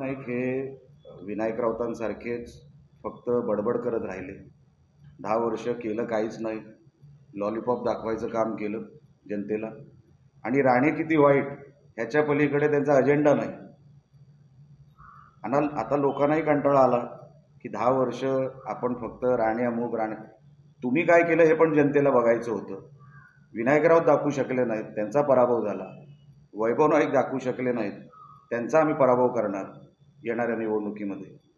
नाईक हे विनायक राऊतांसारखेच फक्त बडबड करत राहिले. दहा वर्ष केलं काहीच नाही. लॉलीपॉप दाखवायचं काम केलं जनतेला. आणि राणे किती वाईट ह्याच्या पलीकडे त्यांचा अजेंडा नाही. आणि आता लोकांनाही कंटाळा आला की दहा वर्ष आपण फक्त राणे अमुक राणे तुम्ही काय केलं हे पण जनतेला बघायचं होतं. विनायकराव दाखवू शकले नाहीत त्यांचा पराभव झाला. वैभव नाईक दाखवू शकले नाहीत त्यांचा आम्ही पराभव करणार. येणाऱ्या निवडणुकीमध्ये.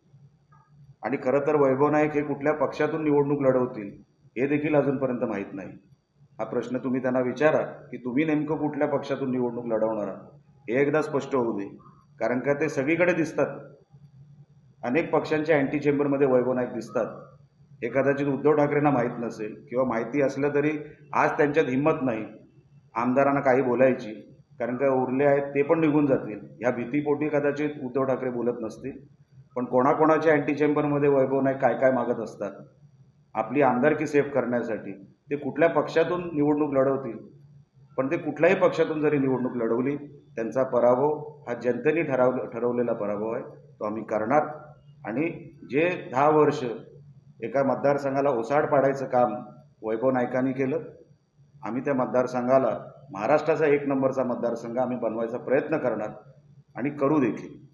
आणि खरं तर वैभव नाईक हे कुठल्या पक्षातून निवडणूक लढवतील हे देखील अजूनपर्यंत माहीत नाही. हा प्रश्न तुम्ही त्यांना विचारा की तुम्ही नेमकं कुठल्या पक्षातून निवडणूक लढवणार आहात? हे एकदा स्पष्ट होऊ दे. कारण का ते सगळीकडे दिसतात. अनेक पक्षांच्या अँटी चेंबरमध्ये वैभव नाईक दिसतात. हे कदाचित उद्धव ठाकरेंना माहीत नसेल किंवा माहिती असलं तरी आज त्यांच्यात हिंमत नाही. आमदारांना काही बोलायची. कारण का उरले आहेत ते पण निघून जातील. ह्या भीतीपोटी कदाचित उद्धव ठाकरे बोलत नसतील. पण कोणाकोणाच्या अँटी चेंबरमध्ये वैभव नाही काय काय मागत असतात? आपली आमदारकी सेफ करण्यासाठी. ते कुठल्या पक्षातून निवडणूक लढवतील? पण ते कुठल्याही पक्षातून जरी निवडणूक लढवली त्यांचा पराभव हा जनतेने ठराव ठरवलेला पराभव आहे. तो आम्ही करणार. आणि जे दहा वर्ष एका मतदारसंघाला ओसाड पाडायचं काम वैभव नायकांनी केलं आम्ही त्या मतदारसंघाला महाराष्ट्राचा एक नंबरचा मतदारसंघ आम्ही बनवायचा प्रयत्न करणार आणि करू देखील.